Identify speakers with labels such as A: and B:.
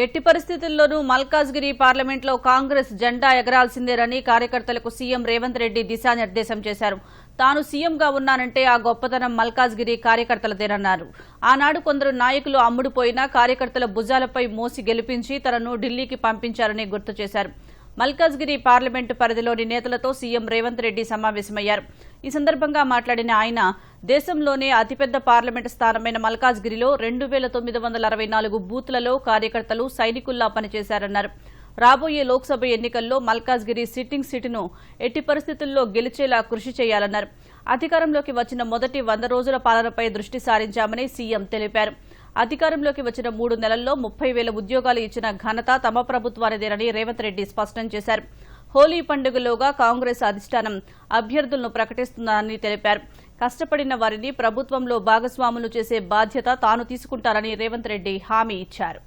A: ఎట్టి పరిస్థితుల్లోనూ మల్కాజ్గిరి పార్లమెంట్లో కాంగ్రెస్ జెండా ఎగరాల్సిందేనని కార్యకర్తలకు సీఎం రేవంత్ రెడ్డి దిశానిర్దేశం చేశారు. తాను సీఎంగా ఉన్నానంటే ఆ గొప్పతనం మల్కాజ్గిరి కార్యకర్తలదేనన్నారు. ఆనాడు కొందరు నాయకులు అమ్ముడుపోయినా కార్యకర్తల భుజాలపై మోసి గెలిపించి తనను ఢిల్లీకి పంపించారని గుర్తు చేశారు. మల్కాజ్గిరి పార్లమెంటు పరిధిలోని నేతలతో సీఎం రేవంత్ రెడ్డి సమావేశమయ్యారు. ఈ సందర్భంగా మాట్లాడిన ఆయన దేశంలోనే అతిపెద్ద పార్లమెంటు స్థానమైన మల్కాజ్గిరిలో రెండు వేల తొమ్మిది వందల అరవై నాలుగు బూత్లలో కార్యకర్తలు సైనికుల్లా పనిచేశారన్నారు. రాబోయే లోక్సభ ఎన్నికల్లో మల్కాజ్గిరి సిట్టింగ్ సీటును ఎట్టి పరిస్థితుల్లో గెలిచేలా కృషి చేయాలన్నారు. అధికారంలోకి వచ్చిన మొదటి వంద రోజుల పాలనపై దృష్టి సారించామని సీఎం తెలిపారు. అధికారంలోకి వచ్చిన మూడు నెలల్లో ముప్పై వేల ఉద్యోగాలు ఇచ్చిన ఘనత తమ ప్రభుత్వానిదేనని రేవంత్ రెడ్డి స్పష్టం చేశారు. హోలీ పండుగలోగా కాంగ్రెస్ అధిష్టానం అభ్యర్థులను ప్రకటిస్తున్నారని తెలిపారు. కష్టపడిన వారిని ప్రభుత్వంలో భాగస్వాములు చేసే బాధ్యత తాను తీసుకుంటారని రేవంత్ రెడ్డి హామీ ఇచ్చారు.